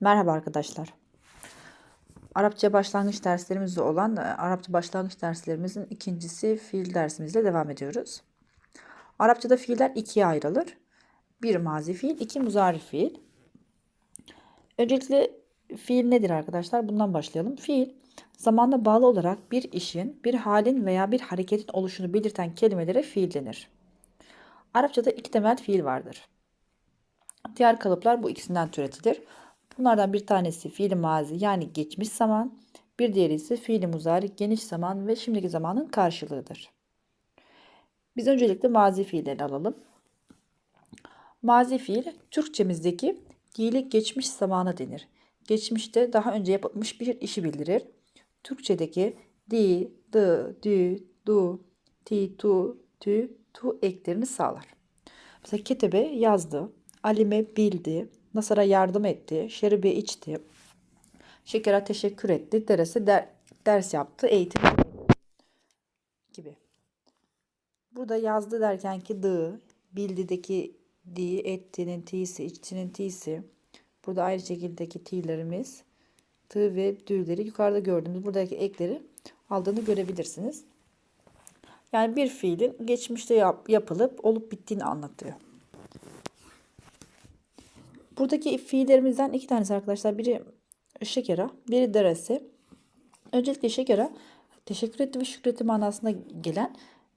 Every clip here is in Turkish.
Merhaba arkadaşlar. Arapça başlangıç derslerimizde olan e, Arapça başlangıç derslerimizin ikincisi fiil dersimizle devam ediyoruz. Arapçada fiiller ikiye ayrılır. Bir mazi fiil, iki muzari fiil. Öncelikle fiil nedir arkadaşlar? Bundan başlayalım. Fiil zamanda bağlı olarak bir işin, bir halin veya bir hareketin oluşunu belirten kelimelere fiil denir. Arapçada iki temel fiil vardır. Diğer kalıplar bu ikisinden türetilir. Bunlardan bir tanesi fiil mazi yani geçmiş zaman, bir diğeri ise fiil muzari geniş zaman ve şimdiki zamanın karşılığıdır. Biz öncelikle mazi fiillerini alalım. Mazi fiil Türkçemizdeki fiili geçmiş zamana denir. Geçmişte daha önce yapılmış bir işi bildirir. Türkçedeki di, dı, dü, du, ti, tu, tü, tu eklerini sağlar. Mesela ketebe yazdı, Alime bildi, Nasar'a yardım etti, şeribe içti, şekere teşekkür etti, derese der, ders yaptı, eğitim gibi. Burada yazdı derken ki dı, bildideki di, ettinin t'si, içtinin t'si. Burada aynı şekildeki t'lerimiz, tı ve dü'leri yukarıda gördüğümüz buradaki ekleri aldığını görebilirsiniz. Yani bir fiilin geçmişte yap, yapılıp olup bittiğini anlatıyor. Buradaki fiillerimizden iki tanesi arkadaşlar. Biri şekera, biri deresi. Öncelikle şekera teşekkür etti ve şükretti manasına gelen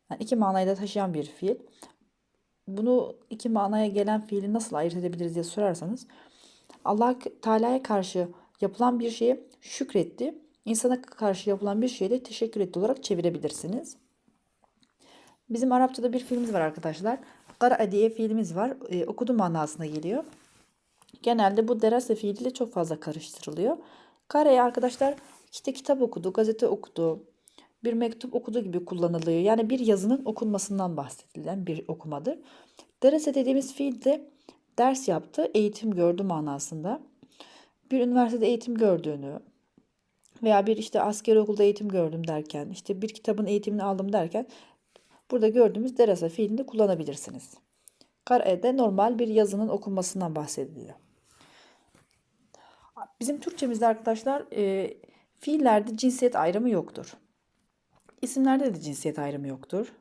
yani iki manayı da taşıyan bir fiil. Bunu iki manaya gelen fiili nasıl ayırt edebiliriz diye sorarsanız Allah Teala'ya karşı yapılan bir şeye şükretti. insana karşı yapılan bir şeye de teşekkür etti olarak çevirebilirsiniz. Bizim Arapçada bir fiilimiz var arkadaşlar. Kara diye fiilimiz var. E, okudu manasına geliyor. Genelde bu derase fiiliyle çok fazla karıştırılıyor. Kareye arkadaşlar işte kitap okudu, gazete okudu, bir mektup okudu gibi kullanılıyor. Yani bir yazının okunmasından bahsedilen bir okumadır. Derese dediğimiz fiil de ders yaptı, eğitim gördü manasında. Bir üniversitede eğitim gördüğünü veya bir işte askeri okulda eğitim gördüm derken, işte bir kitabın eğitimini aldım derken burada gördüğümüz derese fiilini kullanabilirsiniz. Kare'de normal bir yazının okunmasından bahsediliyor. Bizim Türkçemizde arkadaşlar e, fiillerde cinsiyet ayrımı yoktur. İsimlerde de cinsiyet ayrımı yoktur.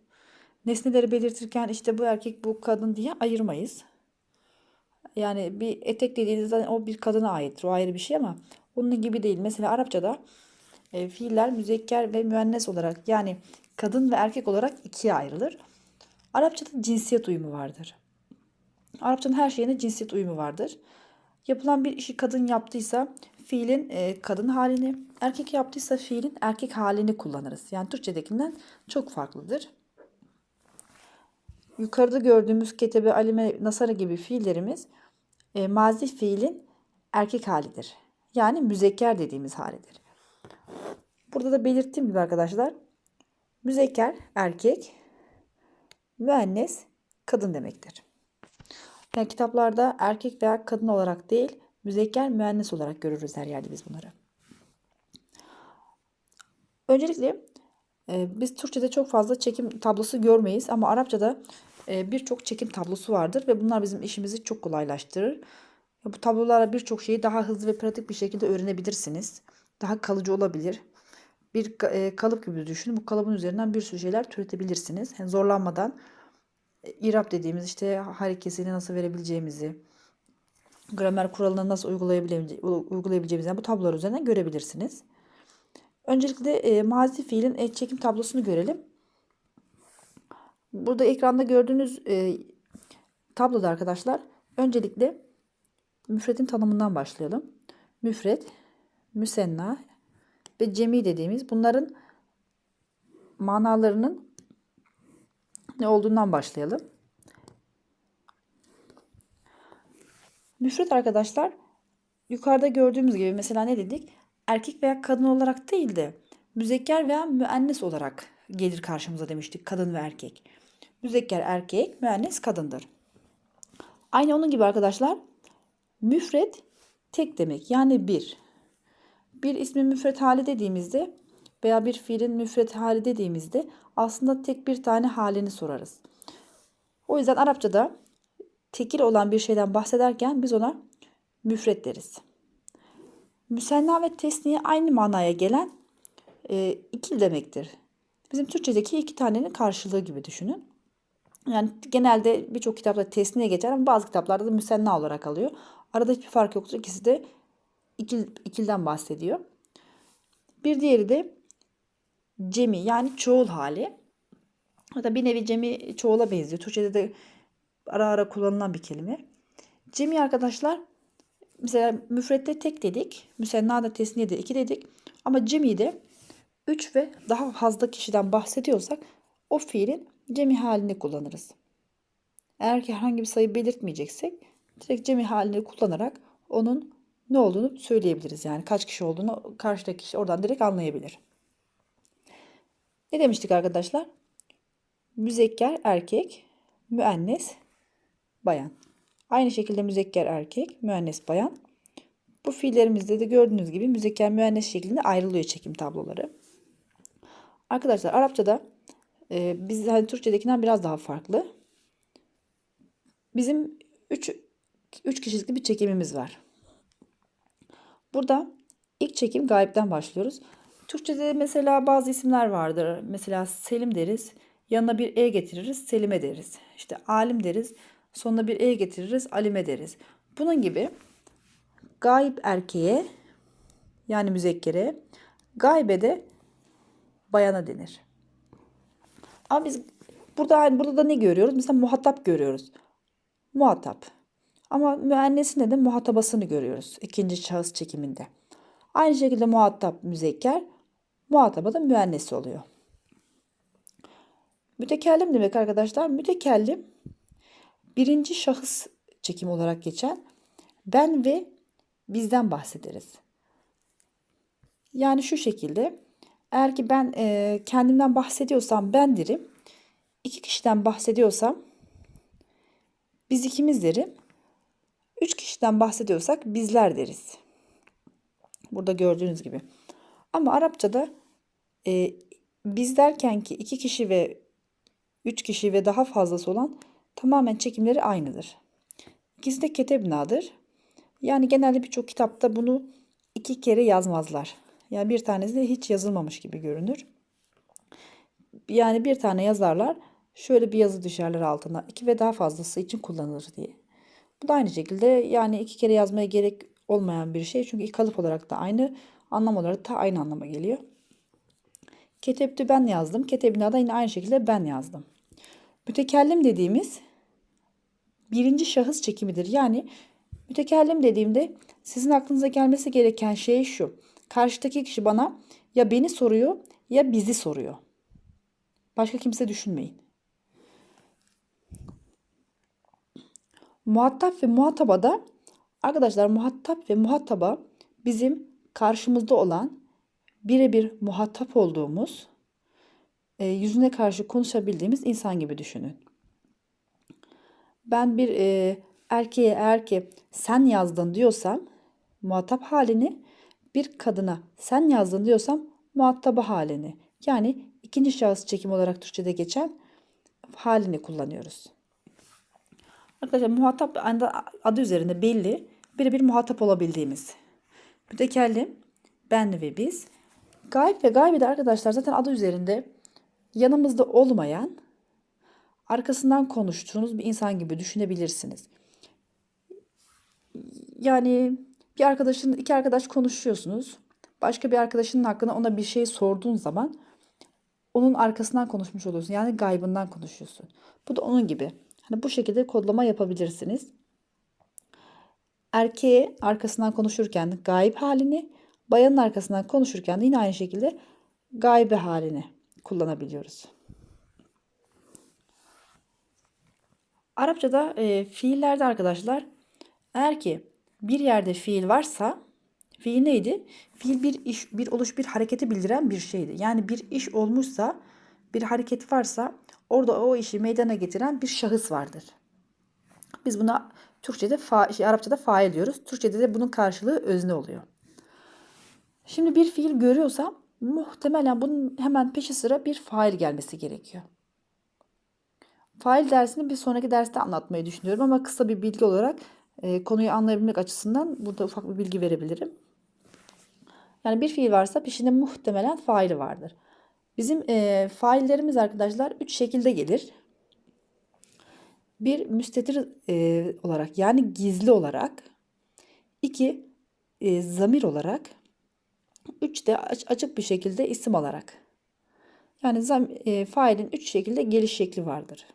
Nesneleri belirtirken işte bu erkek bu kadın diye ayırmayız. Yani bir etek dediğinizde o bir kadına aittir. O ayrı bir şey ama onun gibi değil. Mesela Arapçada e, fiiller müzekker ve müennes olarak yani kadın ve erkek olarak ikiye ayrılır. Arapçada cinsiyet uyumu vardır. Arapçanın her şeyine cinsiyet uyumu vardır. Yapılan bir işi kadın yaptıysa fiilin e, kadın halini, erkek yaptıysa fiilin erkek halini kullanırız. Yani Türkçedekinden çok farklıdır. Yukarıda gördüğümüz ketebe, alime, nasara gibi fiillerimiz e, mazi fiilin erkek halidir. Yani müzekker dediğimiz halidir. Burada da belirttiğim gibi arkadaşlar müzekker erkek, müennes kadın demektir. Yani kitaplarda erkek veya kadın olarak değil, müzekker müennes olarak görürüz her yerde biz bunları. Öncelikle e, biz Türkçe'de çok fazla çekim tablosu görmeyiz ama Arapçada e, birçok çekim tablosu vardır ve bunlar bizim işimizi çok kolaylaştırır. Bu tablolarla birçok şeyi daha hızlı ve pratik bir şekilde öğrenebilirsiniz. Daha kalıcı olabilir. Bir e, kalıp gibi düşünün. Bu kalıbın üzerinden bir sürü şeyler türetebilirsiniz. Yani zorlanmadan İrab dediğimiz işte harekesini nasıl verebileceğimizi, gramer kuralını nasıl uygulayabileceğimizi yani bu tablolar üzerinden görebilirsiniz. Öncelikle e, mazi fiilin et çekim tablosunu görelim. Burada ekranda gördüğünüz e, tabloda arkadaşlar öncelikle müfretin tanımından başlayalım. Müfret, müsenna ve cemi dediğimiz bunların manalarının ne olduğundan başlayalım. Müfret arkadaşlar yukarıda gördüğümüz gibi mesela ne dedik? Erkek veya kadın olarak değil de müzekker veya müennes olarak gelir karşımıza demiştik kadın ve erkek. Müzekker erkek, müennes kadındır. Aynı onun gibi arkadaşlar müfret tek demek yani bir. Bir ismin müfret hali dediğimizde veya bir fiilin müfret hali dediğimizde aslında tek bir tane halini sorarız. O yüzden Arapçada tekil olan bir şeyden bahsederken biz ona müfret deriz. Müsenna ve tesniye aynı manaya gelen e, ikil demektir. Bizim Türkçedeki iki tanenin karşılığı gibi düşünün. Yani genelde birçok kitapta tesniye geçer ama bazı kitaplarda da müsenna olarak alıyor. Arada hiçbir fark yoktur. İkisi de ikil, ikilden bahsediyor. Bir diğeri de cemi yani çoğul hali. Hatta bir nevi cemi çoğula benziyor. Türkçede de ara ara kullanılan bir kelime. Cemi arkadaşlar mesela müfrette tek dedik. Müsennada tesniyede iki dedik. Ama cemi'de 3 ve daha fazla kişiden bahsediyorsak o fiilin cemi halini kullanırız. Eğer ki herhangi bir sayı belirtmeyeceksek direkt cemi halini kullanarak onun ne olduğunu söyleyebiliriz. Yani kaç kişi olduğunu karşıdaki kişi oradan direkt anlayabilir. Ne demiştik arkadaşlar? Müzekker erkek, müennes bayan. Aynı şekilde müzekker erkek, müennes bayan. Bu fiillerimizde de gördüğünüz gibi müzekker müennes şeklinde ayrılıyor çekim tabloları. Arkadaşlar Arapçada e, biz hani Türkçedekinden biraz daha farklı. Bizim 3 3 kişilikli bir çekimimiz var. Burada ilk çekim gayipten başlıyoruz. Türkçede mesela bazı isimler vardır. Mesela Selim deriz. Yanına bir e getiririz. Selime deriz. İşte alim deriz. Sonuna bir e getiririz. Alime deriz. Bunun gibi gayip erkeğe yani müzekkere gaybe de bayana denir. Ama biz burada burada da ne görüyoruz? Mesela muhatap görüyoruz. Muhatap. Ama müennesinde de muhatabasını görüyoruz. ikinci şahıs çekiminde. Aynı şekilde muhatap müzekker, muhataba da müennesi oluyor. Mütekellim demek arkadaşlar. Mütekellim birinci şahıs çekim olarak geçen ben ve bizden bahsederiz. Yani şu şekilde eğer ki ben e, kendimden bahsediyorsam ben derim. İki kişiden bahsediyorsam biz ikimiz derim. Üç kişiden bahsediyorsak bizler deriz. Burada gördüğünüz gibi. Ama Arapçada e, biz derken ki iki kişi ve üç kişi ve daha fazlası olan tamamen çekimleri aynıdır. İkisi de ketebnadır. Yani genelde birçok kitapta bunu iki kere yazmazlar. Yani bir tanesi de hiç yazılmamış gibi görünür. Yani bir tane yazarlar şöyle bir yazı düşerler altına. iki ve daha fazlası için kullanılır diye. Bu da aynı şekilde yani iki kere yazmaya gerek olmayan bir şey. Çünkü kalıp olarak da aynı, anlam olarak da aynı anlama geliyor. Ketepti ben yazdım. Ketebina da yine aynı şekilde ben yazdım. Mütekellim dediğimiz birinci şahıs çekimidir. Yani mütekellim dediğimde sizin aklınıza gelmesi gereken şey şu. Karşıdaki kişi bana ya beni soruyor ya bizi soruyor. Başka kimse düşünmeyin. Muhatap ve muhataba da arkadaşlar muhatap ve muhataba bizim karşımızda olan birebir muhatap olduğumuz e, yüzüne karşı konuşabildiğimiz insan gibi düşünün. Ben bir e, erkeğe eğer ki sen yazdın diyorsam muhatap halini bir kadına sen yazdın diyorsam muhataba halini yani ikinci şahıs çekim olarak Türkçe'de geçen halini kullanıyoruz. Arkadaşlar muhatap adı üzerinde belli birebir muhatap olabildiğimiz. Mütekellim ben ve biz. Gayb ve gaybe de arkadaşlar zaten adı üzerinde yanımızda olmayan arkasından konuştuğunuz bir insan gibi düşünebilirsiniz. Yani bir arkadaşın iki arkadaş konuşuyorsunuz. Başka bir arkadaşının hakkında ona bir şey sorduğun zaman onun arkasından konuşmuş oluyorsun. Yani gaybından konuşuyorsun. Bu da onun gibi. Hani bu şekilde kodlama yapabilirsiniz. Erkeğe arkasından konuşurken gayb halini, bayanın arkasından konuşurken de yine aynı şekilde gaybe halini kullanabiliyoruz. Arapçada e, fiillerde arkadaşlar eğer ki bir yerde fiil varsa fiil neydi? Fiil bir iş, bir oluş, bir hareketi bildiren bir şeydi. Yani bir iş olmuşsa, bir hareket varsa orada o işi meydana getiren bir şahıs vardır. Biz buna Türkçe'de fa, şey, Arapçada fail diyoruz. Türkçe'de de bunun karşılığı özne oluyor. Şimdi bir fiil görüyorsam muhtemelen bunun hemen peşi sıra bir fail gelmesi gerekiyor. Fail dersini bir sonraki derste anlatmayı düşünüyorum ama kısa bir bilgi olarak e, konuyu anlayabilmek açısından burada ufak bir bilgi verebilirim. Yani bir fiil varsa peşinde muhtemelen faili vardır. Bizim e, faillerimiz arkadaşlar üç şekilde gelir. Bir müstetir e, olarak yani gizli olarak. iki e, zamir olarak. Üç de aç- açık bir şekilde isim olarak. Yani zam, e, failin üç şekilde geliş şekli vardır.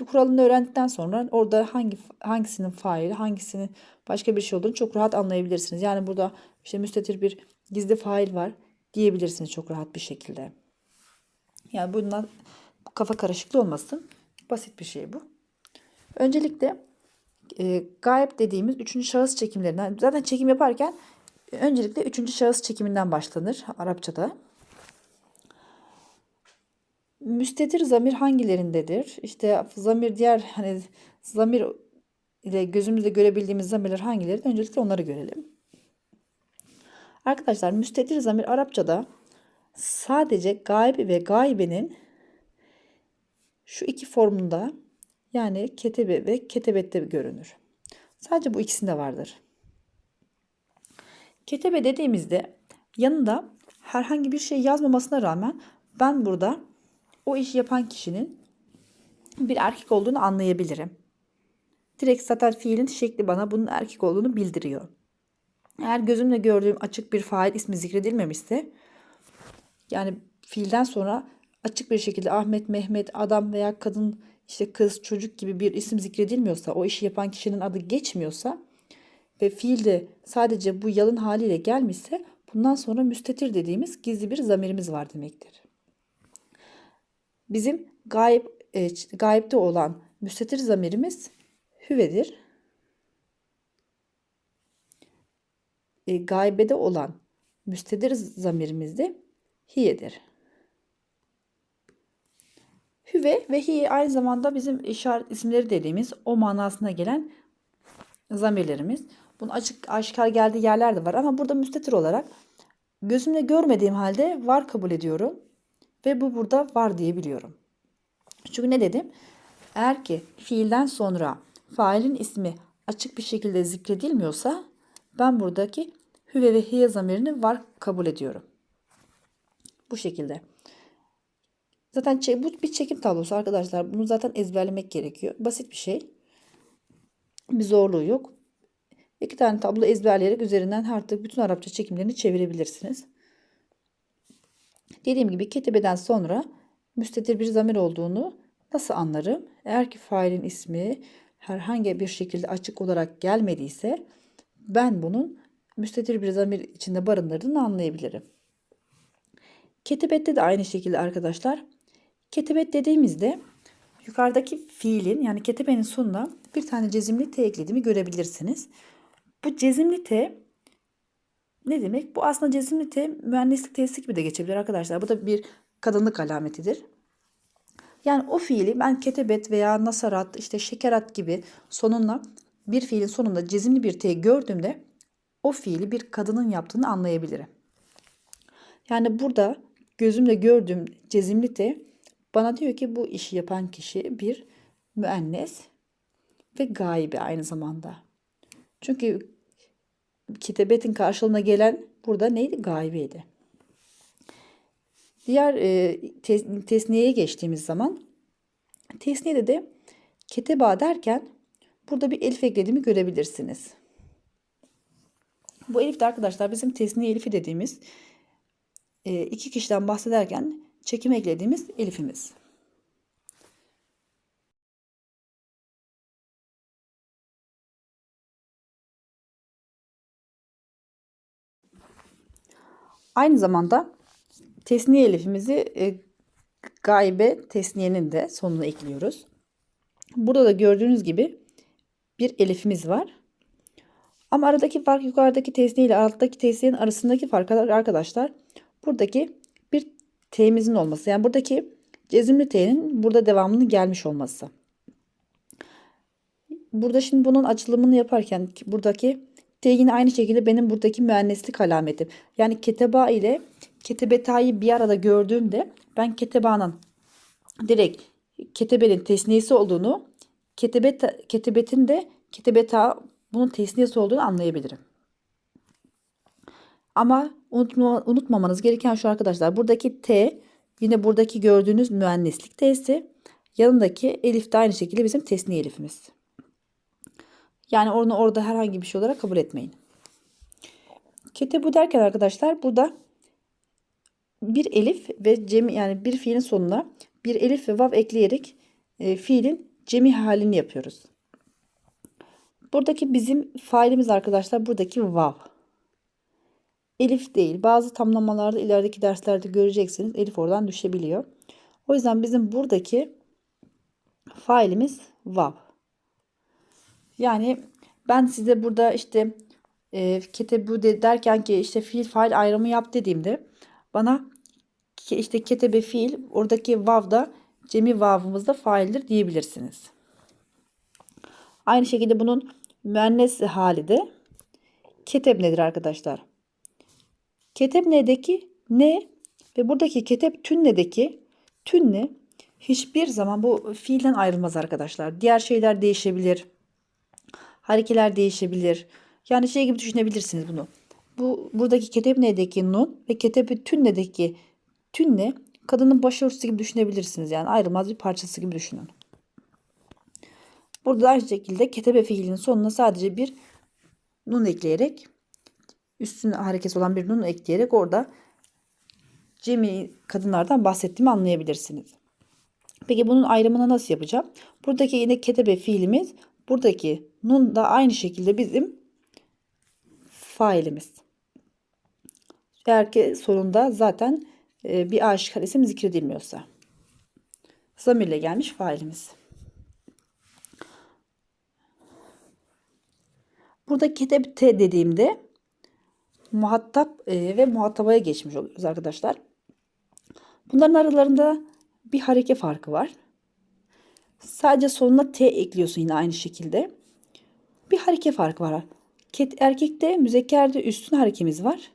Bu kuralını öğrendikten sonra orada hangi hangisinin faili, hangisinin başka bir şey olduğunu çok rahat anlayabilirsiniz. Yani burada işte müstetir bir gizli fail var diyebilirsiniz çok rahat bir şekilde. Yani bundan kafa karışıklığı olmasın. Basit bir şey bu. Öncelikle e, gayb dediğimiz üçüncü şahıs çekimlerinden zaten çekim yaparken öncelikle üçüncü şahıs çekiminden başlanır Arapçada. Müstetir zamir hangilerindedir? İşte zamir diğer hani zamir ile gözümüzle görebildiğimiz zamirler hangileri? Öncelikle onları görelim. Arkadaşlar müstetir zamir Arapçada sadece gayb ve gaybenin şu iki formunda yani ketebe ve ketebette görünür. Sadece bu ikisinde vardır. Ketebe dediğimizde yanında herhangi bir şey yazmamasına rağmen ben burada o işi yapan kişinin bir erkek olduğunu anlayabilirim. Direkt zaten fiilin şekli bana bunun erkek olduğunu bildiriyor. Eğer gözümle gördüğüm açık bir fail ismi zikredilmemişse yani fiilden sonra açık bir şekilde Ahmet, Mehmet, adam veya kadın, işte kız, çocuk gibi bir isim zikredilmiyorsa, o işi yapan kişinin adı geçmiyorsa ve fiilde sadece bu yalın haliyle gelmişse bundan sonra müstetir dediğimiz gizli bir zamirimiz var demektir. Bizim gayb, e, gaybde olan müstetir zamirimiz hüvedir. E, gaybede olan müstetir zamirimiz de hiyedir. Hüve ve hiye aynı zamanda bizim işaret isimleri dediğimiz o manasına gelen zamirlerimiz. Bunun açık aşikar geldiği yerler de var ama burada müstetir olarak gözümle görmediğim halde var kabul ediyorum ve bu burada var diyebiliyorum. Çünkü ne dedim? Eğer ki fiilden sonra failin ismi açık bir şekilde zikredilmiyorsa ben buradaki hüve ve hiye zamirini var kabul ediyorum. Bu şekilde. Zaten bu bir çekim tablosu arkadaşlar. Bunu zaten ezberlemek gerekiyor. Basit bir şey. Bir zorluğu yok. İki tane tablo ezberleyerek üzerinden artık bütün Arapça çekimlerini çevirebilirsiniz. Dediğim gibi ketebeden sonra müstetir bir zamir olduğunu nasıl anlarım? Eğer ki failin ismi herhangi bir şekilde açık olarak gelmediyse ben bunun müstetir bir zamir içinde barındırdığını anlayabilirim. Ketebette de aynı şekilde arkadaşlar. Ketebet dediğimizde yukarıdaki fiilin yani ketebenin sonuna bir tane cezimli T eklediğimi görebilirsiniz. Bu cezimli T ne demek? Bu aslında cezimli T mühendislik T'si gibi de geçebilir arkadaşlar. Bu da bir kadınlık alametidir. Yani o fiili ben ketebet veya nasarat, işte şekerat gibi sonuna bir fiilin sonunda cezimli bir T gördüğümde o fiili bir kadının yaptığını anlayabilirim. Yani burada gözümle gördüğüm cezimli T bana diyor ki bu işi yapan kişi bir müennes ve gaybi aynı zamanda. Çünkü kitebetin karşılığına gelen burada neydi? Gaybeydi. Diğer e, tes, tesniyeye geçtiğimiz zaman tesniyede de keteba derken burada bir elif eklediğimi görebilirsiniz. Bu elif de arkadaşlar bizim tesniye elifi dediğimiz e, iki kişiden bahsederken çekim eklediğimiz elifimiz. Aynı zamanda tesniye elifimizi e, gaybe tesniyenin de sonuna ekliyoruz. Burada da gördüğünüz gibi bir elifimiz var. Ama aradaki fark yukarıdaki tesniye ile alttaki tesniyenin arasındaki fark arkadaşlar. Buradaki bir T'mizin olması. Yani buradaki cezimli T'nin burada devamının gelmiş olması. Burada şimdi bunun açılımını yaparken buradaki T yine aynı şekilde benim buradaki müenneslik alametim. Yani keteba ile ketebetayı bir arada gördüğümde ben ketebanın direkt ketebenin tesniyesi olduğunu ketebet, ketebetin de ketebeta bunun tesniyesi olduğunu anlayabilirim. Ama unutma, unutmamanız gereken şu arkadaşlar. Buradaki T yine buradaki gördüğünüz müenneslik T'si. Yanındaki elif de aynı şekilde bizim tesniye elifimiz. Yani onu orada herhangi bir şey olarak kabul etmeyin. Kete bu derken arkadaşlar burada bir elif ve cemi yani bir fiilin sonuna bir elif ve vav ekleyerek e, fiilin cemi halini yapıyoruz. Buradaki bizim failimiz arkadaşlar buradaki vav. Elif değil. Bazı tamlamalarda ilerideki derslerde göreceksiniz. Elif oradan düşebiliyor. O yüzden bizim buradaki failimiz vav. Yani ben size burada işte e, ketebu de derken ki işte fiil fail ayrımı yap dediğimde bana ki işte ketebe fiil oradaki vav da cemi vavımızda faildir diyebilirsiniz. Aynı şekilde bunun müennes hali de keteb nedir arkadaşlar? Keteb ne'deki ne ve buradaki keteb tünne'deki tünne hiçbir zaman bu fiilden ayrılmaz arkadaşlar. Diğer şeyler değişebilir. Harekeler değişebilir. Yani şey gibi düşünebilirsiniz bunu. Bu buradaki keteb ne'deki nun ve keteb tünne'deki tünne kadının başörtüsü gibi düşünebilirsiniz. Yani ayrılmaz bir parçası gibi düşünün. Burada aynı şekilde ketebe fiilinin sonuna sadece bir nun ekleyerek üstüne harekesi olan bir nun ekleyerek orada cemi kadınlardan bahsettiğimi anlayabilirsiniz. Peki bunun ayrımını nasıl yapacağım? Buradaki yine ketebe fiilimiz buradaki nun da aynı şekilde bizim failimiz. Eğer ki sonunda zaten e, bir aşikar isim zikredilmiyorsa. Zamirle gelmiş failimiz. Burada ketep te dediğimde muhatap e, ve muhatabaya geçmiş oluyoruz arkadaşlar. Bunların aralarında bir hareke farkı var. Sadece sonuna t ekliyorsun yine aynı şekilde. Bir hareke farkı var. Ket, erkekte müzekkerde üstün harekemiz var.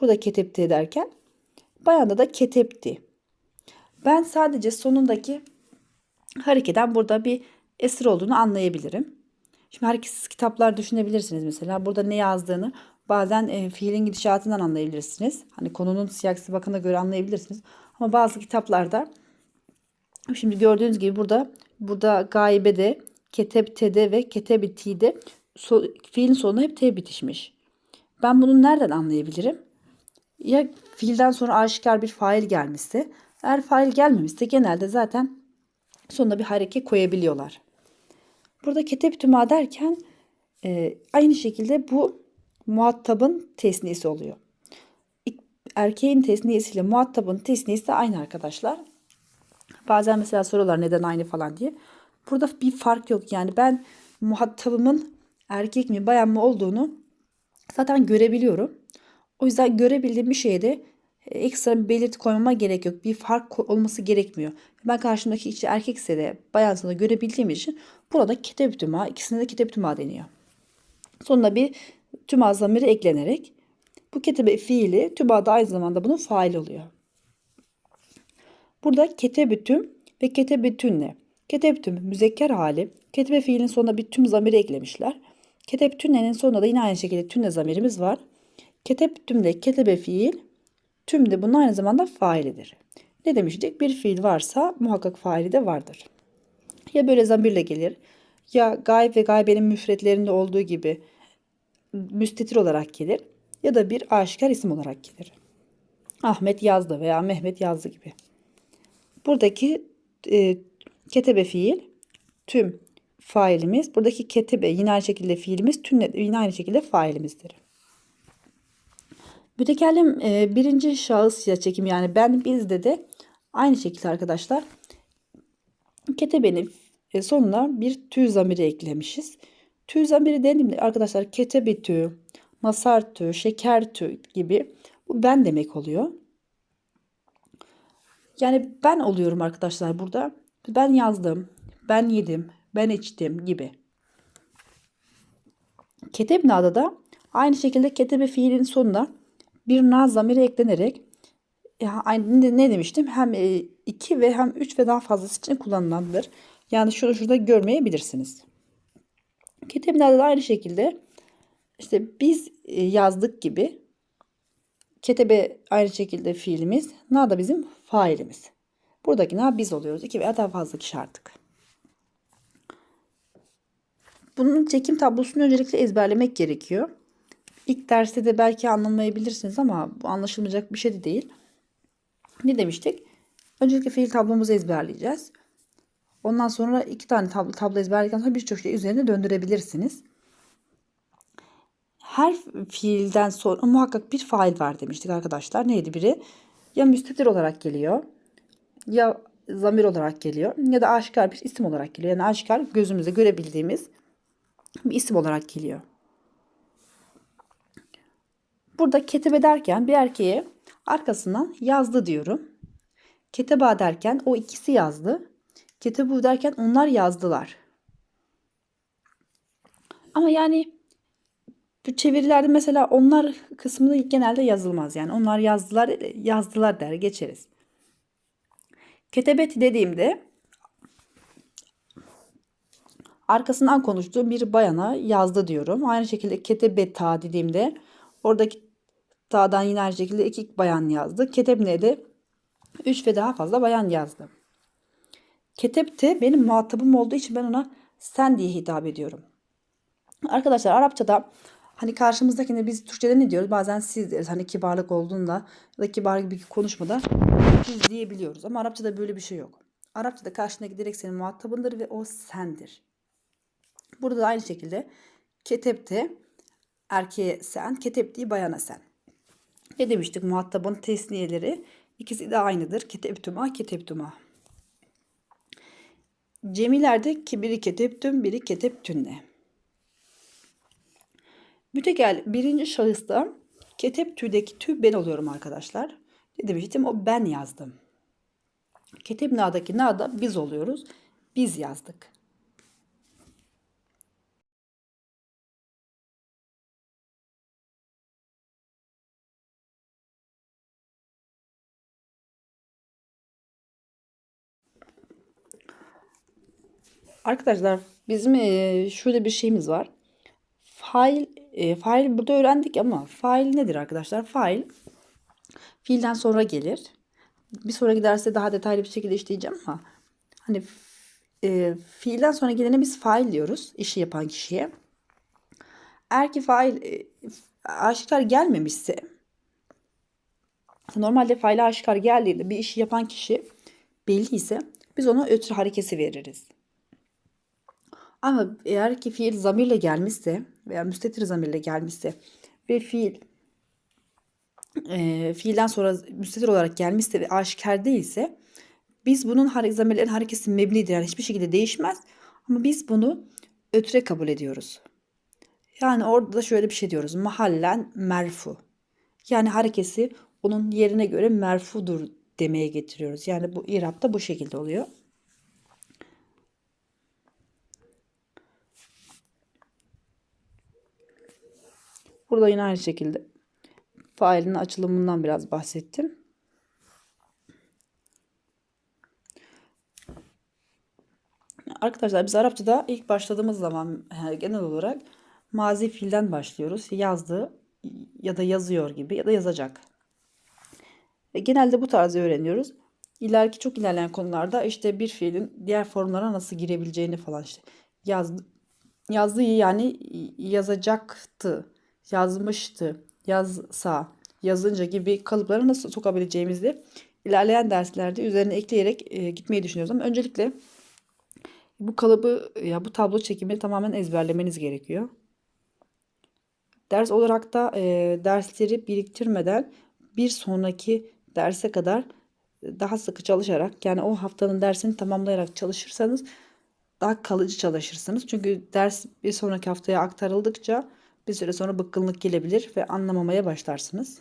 Burada ketepti derken. Bayanda da ketepti. Ben sadece sonundaki harekeden burada bir esir olduğunu anlayabilirim. Şimdi hareketsiz kitaplar düşünebilirsiniz mesela. Burada ne yazdığını bazen e, fiilin gidişatından anlayabilirsiniz. Hani konunun siyaksi bakana göre anlayabilirsiniz. Ama bazı kitaplarda şimdi gördüğünüz gibi burada burada gaibede, ketebtede ve ketebiti'de so, fiilin sonuna hep t bitişmiş. Ben bunu nereden anlayabilirim? Ya fiilden sonra aşikar bir fail gelmişse, eğer fail gelmemişse genelde zaten sonuna bir hareket koyabiliyorlar. Burada ketep tüma derken e, aynı şekilde bu muhatabın tesniyesi oluyor. Erkeğin tesniyesiyle muhatabın tesniyesi de aynı arkadaşlar. Bazen mesela soruyorlar neden aynı falan diye. Burada bir fark yok. Yani ben muhatabımın erkek mi bayan mı olduğunu zaten görebiliyorum. O yüzden görebildiğim bir şeyde ekstra bir belirti koymama gerek yok. Bir fark olması gerekmiyor. Ben karşımdaki kişi erkekse de bayansa da görebildiğim için burada kitap tüma, ikisine de kitap tüma deniyor. Sonuna bir tüma zamiri eklenerek bu ketebe fiili tüma da aynı zamanda bunun fail oluyor. Burada ketebütüm ve ketebütünle. Ketebütüm müzekker hali. Ketebe fiilin sonuna bir tüm zamiri eklemişler. Ketebütünle'nin sonunda da yine aynı şekilde tünne zamirimiz var. Ketebütümle ketebe fiil tüm de bunun aynı zamanda failidir. Ne demiştik? Bir fiil varsa muhakkak faili de vardır. Ya böyle zamirle gelir ya gayb ve gaybenin müfretlerinde olduğu gibi müstetir olarak gelir ya da bir aşikar isim olarak gelir. Ahmet yazdı veya Mehmet yazdı gibi. Buradaki e, ketebe fiil tüm failimiz. Buradaki ketebe yine aynı şekilde fiilimiz tüm yine aynı şekilde failimizdir. Mütekellim e, birinci şahıs ya çekim yani ben bizde de aynı şekilde arkadaşlar ketebenin e, sonuna bir tü zamiri eklemişiz. Tü zamiri dediğimde arkadaşlar ketebe tü, masar tü, şeker tü gibi bu ben demek oluyor. Yani ben oluyorum arkadaşlar burada. Ben yazdım, ben yedim, ben içtim gibi. Ketebna'da da aynı şekilde ketebe fiilin sonuna bir na zamiri eklenerek ya aynı ne demiştim? Hem 2 ve hem 3 ve daha fazlası için kullanılandır. Yani şurada şurada görmeyebilirsiniz. Ketebna'da da aynı şekilde işte biz yazdık gibi Ketebe aynı şekilde fiilimiz. Na da bizim failimiz. Buradaki na biz oluyoruz. İki veya daha fazla kişi artık. Bunun çekim tablosunu öncelikle ezberlemek gerekiyor. İlk derste de belki anlamayabilirsiniz ama bu anlaşılmayacak bir şey de değil. Ne demiştik? Öncelikle fiil tablomuzu ezberleyeceğiz. Ondan sonra iki tane tablo, tablo ezberledikten sonra birçok şey üzerine döndürebilirsiniz. Her fiilden sonra muhakkak bir fail var demiştik arkadaşlar. Neydi biri? Ya müstetir olarak geliyor ya zamir olarak geliyor ya da aşikar bir isim olarak geliyor. Yani aşikar gözümüzde görebildiğimiz bir isim olarak geliyor. Burada ketebe derken bir erkeğe arkasından yazdı diyorum. Keteba derken o ikisi yazdı. Ketebu derken onlar yazdılar. Ama yani bu çevirilerde mesela onlar kısmını genelde yazılmaz. Yani onlar yazdılar yazdılar der geçeriz. Ketebet dediğimde arkasından konuştuğum bir bayana yazdı diyorum. Aynı şekilde ketebeta dediğimde oradaki ta'dan yine aynı şekilde iki bayan yazdı. Ketebne de üç ve daha fazla bayan yazdı. Ketepte benim muhatabım olduğu için ben ona sen diye hitap ediyorum. Arkadaşlar Arapçada hani karşımızdakine biz Türkçe'de ne diyoruz? Bazen siz deriz. Hani kibarlık olduğunda ya da kibar gibi konuşmada siz diyebiliyoruz. Ama Arapçada böyle bir şey yok. Arapçada karşındaki direkt senin muhatabındır ve o sendir. Burada da aynı şekilde ketepte erkeğe sen, keteptiği bayana sen. Ne demiştik muhatabın tesniyeleri? İkisi de aynıdır. Keteptuma, keteptuma. Cemilerde ki biri keteptüm, biri keteptünne. Mütekel birinci şahısta keteptüdeki tü ben oluyorum arkadaşlar. Ne demiştim? O ben yazdım. Ketep na'daki na'da biz oluyoruz. Biz yazdık. Arkadaşlar bizim şöyle bir şeyimiz var. Fail, e, fail burada öğrendik ama fail nedir arkadaşlar? Fail fiilden sonra gelir. Bir sonraki derste daha detaylı bir şekilde işleyeceğim ama hani e, fiilden sonra gelene biz fail diyoruz işi yapan kişiye. Eğer ki fail e, aşikar gelmemişse normalde faile aşikar geldiğinde bir işi yapan kişi belli ise biz ona ötürü harekesi veririz. Ama eğer ki fiil zamirle gelmişse veya müstetir zamirle gelmişse ve fiil e, fiilden sonra müstetir olarak gelmişse ve aşikar değilse biz bunun hare zamirlerin harekesi mebnidir. Yani hiçbir şekilde değişmez. Ama biz bunu ötre kabul ediyoruz. Yani orada da şöyle bir şey diyoruz. Mahallen merfu. Yani harekesi onun yerine göre merfudur demeye getiriyoruz. Yani bu irapta bu şekilde oluyor. Burada yine aynı şekilde failin açılımından biraz bahsettim. Arkadaşlar biz Arapçada ilk başladığımız zaman genel olarak mazi fiilden başlıyoruz. Yazdı ya da yazıyor gibi ya da yazacak. Ve genelde bu tarzı öğreniyoruz. İleriki çok ilerleyen konularda işte bir fiilin diğer formlara nasıl girebileceğini falan işte yazdı, yazdığı yani yazacaktı, yazmıştı, yazsa, yazınca gibi kalıpları nasıl sokabileceğimizi ilerleyen derslerde üzerine ekleyerek e, gitmeyi düşünüyoruz. Ama öncelikle bu kalıbı ya bu tablo çekimi tamamen ezberlemeniz gerekiyor. Ders olarak da e, dersleri biriktirmeden bir sonraki derse kadar daha sıkı çalışarak yani o haftanın dersini tamamlayarak çalışırsanız daha kalıcı çalışırsınız. Çünkü ders bir sonraki haftaya aktarıldıkça bir süre sonra bıkkınlık gelebilir ve anlamamaya başlarsınız.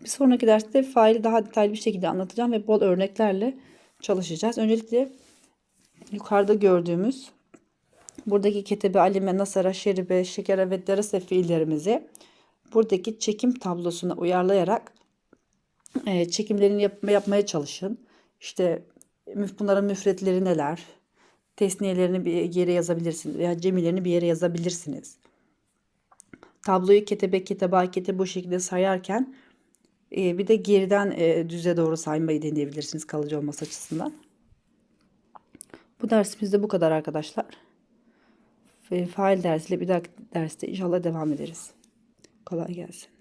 Bir sonraki derste faili daha detaylı bir şekilde anlatacağım ve bol örneklerle çalışacağız. Öncelikle yukarıda gördüğümüz buradaki ketebe, alime, nasara, şeribe, şekere ve derese fiillerimizi buradaki çekim tablosuna uyarlayarak e, çekimlerini yap yapmaya çalışın. İşte bunların müfretleri neler? Tesniyelerini bir yere yazabilirsiniz veya cemilerini bir yere yazabilirsiniz. Tabloyu ketebe keteba kete bu şekilde sayarken e, bir de geriden e, düze doğru saymayı deneyebilirsiniz kalıcı olması açısından. Bu dersimiz de bu kadar arkadaşlar. Fail dersiyle bir dahaki derste inşallah devam ederiz. Kolay gelsin.